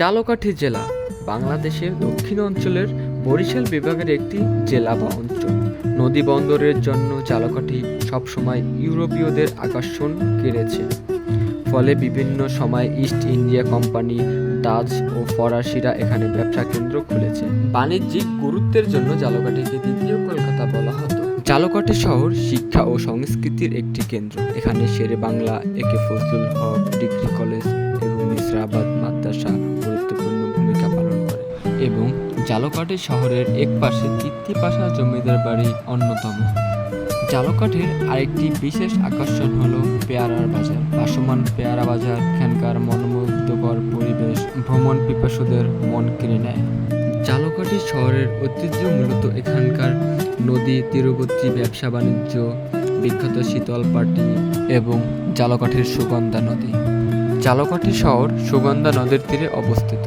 জালকাঠি জেলা, বাংলাদেশের দক্ষিণ অঞ্চলের বরিশাল বিভাগের একটি জেলা বা অঞ্চল। নদী বন্দরের জন্য চালকাঠি সবসময় ইউরোপীয়দের আকর্ষণ কেড়েছে। ফলে বিভিন্ন সময় ইস্ট ইন্ডিয়া কোম্পানি, ডাচ ও ফরাসিরা এখানে ব্যবসা কেন্দ্র খুলেছে। বাণিজ্যিক গুরুত্বের জন্য জালকাঠিকে দ্বিতীয় কলকাতা বলা হতো। জালকাঠি শহর শিক্ষা ও সংস্কৃতির একটি কেন্দ্র। এখানে শেরে বাংলা একে ফজলুল হক, ডিগ্রি কলেজ এবং মিশ্রাবাদ মাদ্রাসা গুরুত্বপূর্ণ ভূমিকা পালন করে এবং জালকাঠি শহরের এক পাশে জমিদার বাড়ি অন্যতম। জালকাঠির আরেকটি বিশেষ আকর্ষণ হল পেয়ারার বাজার। ভাসমান পেয়ারা বাজার এখানকার মনোমুগ্ধকর পরিবেশ ভ্রমণ পিপাসুদের মন কেড়ে নেয়। জালকাঠি শহরের ঐতিহ্য মূলত এখানকার নদী তীরবর্তী ব্যবসা বাণিজ্য, বিখ্যাত শীতল পাটি এবং জালকাঠির সুগন্ধা নদী। জালকাঠি শহর সুগন্ধা নদীর তীরে অবস্থিত।